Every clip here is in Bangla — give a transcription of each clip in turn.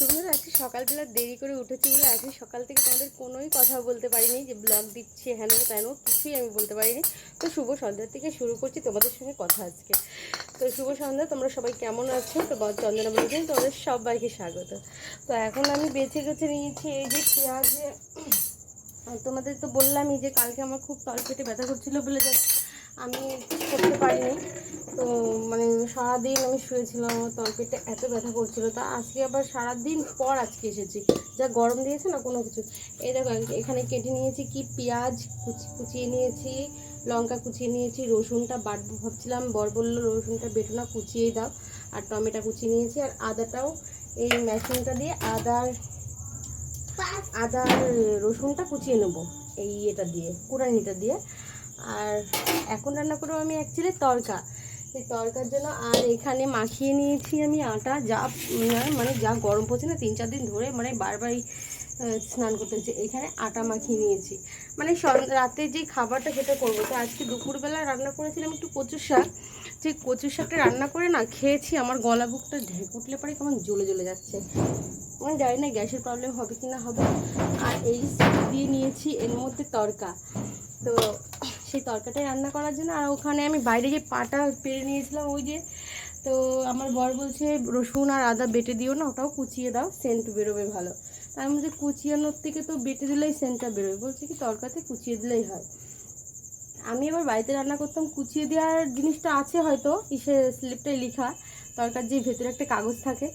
তোমরা আজকে সকালবেলা দেরি করে উঠেছি বলে আজকে সকাল থেকে তোমাদের কোনোই কথা বলতে পারিনি যে ব্লগ দিচ্ছি হেন তেন কিছুই আমি বলতে পারিনি। তো শুভ সন্ধ্যা থেকে শুরু করছি তোমাদের সঙ্গে কথা আজকে। তো শুভ সন্ধ্যা, তোমরা সবাই কেমন আছো? তো চন্দনা বলেছেন, তোমাদের সবাইকে স্বাগত। তো এখন আমি বেছে গেছে, নিয়েছি এই যে পেঁয়াজ। তোমাদের তো বললামই যে কালকে আমার খুব তলপেটে ব্যথা করছিল বলে যে আমি করতে পারিনি। তো মানে সারাদিন আমি শুয়েছিলাম আমার তলপেটে এত ব্যথা করছিল। তা আজকে আবার সারাদিন পর আজকে এসেছি। যা গরম দিয়েছে না কোনো কিছু? এই দেখো এখানে কেটে নিয়েছি কি? পেঁয়াজ কুচি কুচিয়ে নিয়েছি, লঙ্কা কুচিয়ে নিয়েছি, রসুনটা বাটবো ভাবছিলাম বর বলল রসুনটা বেটো না কুচিয়েই দাও। আর টমেটো কুচিয়ে নিয়েছি, আর আদাটাও এই মেশিনটা দিয়ে আদার আদার রসুনটা কুচিয়ে নেব, এই এটা দিয়ে কুড়ানিটা দিয়ে। আর এখন রান্না করব আমি অ্যাকচুয়ালি তরকা সেই তরকার জন্য আর এখানে মাখিয়ে নিয়েছি আমি আটা। যা মানে যা গরম পড়ছে না, তিন চার দিন ধরে মানে বারবারই স্নান করতে হচ্ছে। এখানে আটা মাখিয়ে নিয়েছি। মানে রাতে যে খাবারটা সেটা করব। তো আজকে দুপুরবেলা রান্না করেছিলাম একটু কচু শাক। যে কচু শাকটা রান্না করে না খেয়েছি, আমার গলা বুকটা ঢেক উঠলে পরে কেমন জ্বলে জ্বলে যাচ্ছে। আমি জানি না গ্যাসের প্রবলেম হবে কি না। হবে আর এই দিয়ে নিয়েছি এর মধ্যে তরকা তো সেই তরকাটাই রান্না করার জন্য, আর ওখানে আমি বাইরে যে পাটা পেরে নিয়েছিলাম, ওই যে, তো আমার বর বলছে, রসুন আর আদা বেটে দিও না, ওটাও কুচিয়ে দাও সেন্ট বেরোবে ভালো। তার মধ্যে কুচিয়ানোর থেকে তো বেটে দিলেই সেন্টটা বেরোবে। বলছে কি তরকাতে কুচিয়ে দিলেই হয়। আমি এবার বাড়িতে রান্না করতাম, কুচিয়ে দেওয়ার জিনিসটা আছে হয়তো, ইসে স্লিপটাই লেখা তরকার যে ভেতরে একটা কাগজ থাকে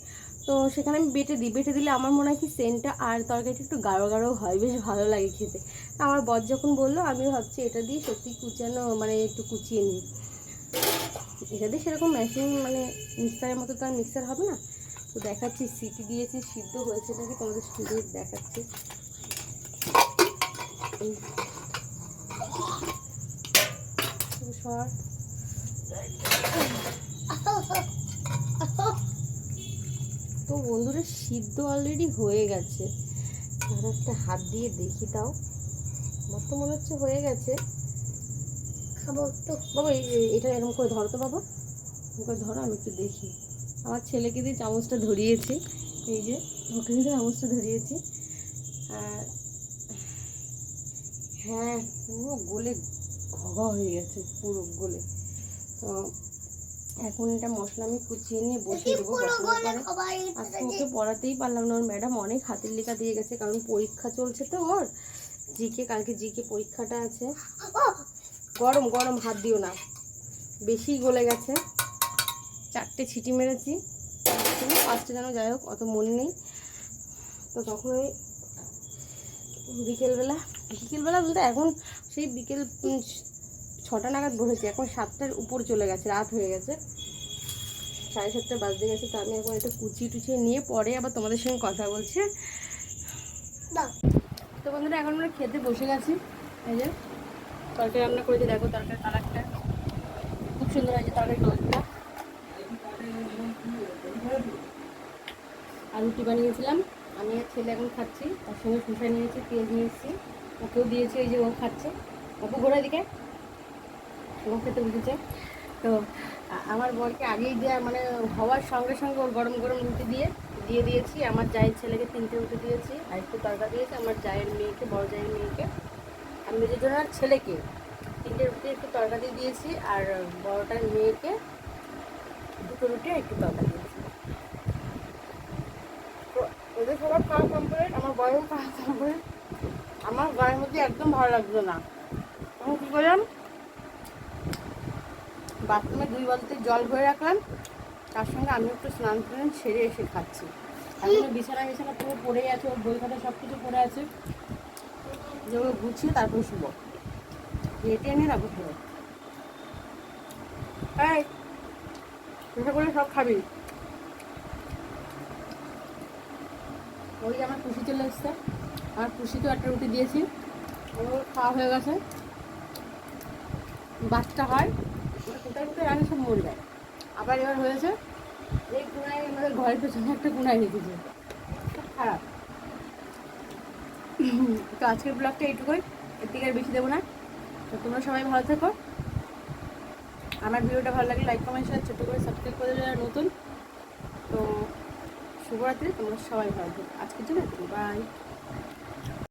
তো সেখানে আমি বেটে দিই। বেটে দিলে আমার মনে হয় কি সেন্টটা আর তরকারিটা একটু গাঢ় গাঢ় হয়, বেশ ভালো লাগে খেতে। আমার বর যখন বলল, আমি ভাবছি এটা দিয়ে সত্যি কুচানো মানে একটু কুচিয়ে নিই। এটা দিয়ে সেরকম মেশিন মানে মিক্সারের মতো তো আর মিক্সার হবে না। তো দেখাচ্ছি, সিটি দিয়েছি, সিদ্ধ হয়েছে নাকি তোমাদের স্টুডিও দেখাচ্ছি। সর তো বন্ধুরা, সিদ্ধ অলরেডি হয়ে গেছে। আর একটা হাত দিয়ে দেখি দাও আমার তো মনে হচ্ছে হয়ে গেছে। খাব একটু। বাবা এটা এরকম করে ধরো তো বাবা। এরকম ধরো, আমি একটু দেখি। আমার ছেলেকে দিয়ে চামচটা ধরিয়েছি। এই যে, ওকে দিয়ে চামচটা ধরিয়েছি। আর হ্যাঁ পুরো গোলে ঘ হয়ে গেছে, পুরো গোলে। তো এখন এটা মশলা আমি কুচিয়ে নিয়ে বসিয়ে দেবো বসানোর পরে আজকে ওকে পড়াতেই পারলাম না ওর ম্যাডাম অনেক হাতের লেখা দিয়ে গেছে কারণ পরীক্ষা চলছে তো ওর। জিকে কালকে জিকে পরীক্ষাটা আছে। গরম গরম হাত দিও না। বেশি গলে গেছে। চারটে ছিটি মেরেছি। পাঁচটা যেন যাই হোক অত মনে নেই। তো তখন ওই বিকেলবেলা বিকেলবেলা বলতে এখন সেই বিকেল ছটা নাগাদ বসেছে এখন সাতটার উপর চলে গেছে রাত হয়ে গেছে। সাড়ে সাতটা বাজতে গেছে তো আমি এখন একটু কুচিয়ে টুচিয়ে নিয়ে পরে আবার তোমাদের সঙ্গে কথা বলছি। তো বন্ধুরা এখন আমরা খেতে বসে গেছি। এই যে তরকারি রান্না করেছি দেখো তরকারি কালারটা। খুব সুন্দর হয়েছে তরকারি কালারটা আর রুটি বানিয়েছিলাম। আমি আর ছেলে এখন খাচ্ছি তার সঙ্গে শসা নিয়েছি পেঁয়াজ নিয়েছি। ওকেও দিয়েছি ওই যে ও খাচ্ছে। অপু ঘোড়া দিকে? ও বসেছে তো আমার বরকে আগেই দেওয়া মানে হওয়ার সঙ্গে সঙ্গে ওর গরম গরম রুটি দিয়ে দিয়ে দিয়েছি। আমার জায়ের ছেলেকে তিনটে রুটি দিয়েছি, আর একটু তরকা দিয়েছি। আমার জায়ের মেয়েকে, বড় জায়ের মেয়েকে, আর মেজর জনের ছেলেকে তিনটে রুটি, একটু তরকা দিয়ে দিয়েছি, আর বড়টার মেয়েকে দুটো রুটি আর একটু তরকা দিয়েছি। তো, ওদের সবার খাওয়া কমপ্লিট আমার বয়েও খাওয়া কমপ্লিট আমার গায়ের মধ্যে একদম ভালো লাগতো না। তখন কী করলাম? বাথরুমে দুই বালতি জল ভরে রাখলাম। তার সঙ্গে আমি একটু স্নান টান সেরে এসে খাচ্ছি। এখনও বিছানা বিছানা পুরো পড়ে আছে, ওর বই খাতা সব কিছু পড়ে আছে। যেগুলো গুছিয়ে তারপর শুবো। রেটে এনে রাখব ফেরো এই করে সব খাবি। ওই আমার খুশি চলে এসছে। আমার খুশিকেও একটা রুটি দিয়েছি। ওর খাওয়া হয়ে গেছে। বাচ্চা হয়। কোথায় কোথায় রাখে সব আবার এবার হয়েছে, এই কোনায়, আমাদের ঘরের পেছনে একটা কোনায় রেখেছে। খারাপ। তো আজকের ব্লগটা এইটুকুই। এর থেকে আর বেশি দেবো না। তো তোমরা সবাই ভালো থেকো। আমার ভিডিওটা ভালো লাগলে লাইক কমেন্ট শেয়ার ছোটো করে সাবস্ক্রাইব করে যারা নতুন। তো শুভরাত্রি, তোমরা সবাই ভালো থেকো। আজকের জন্য বাই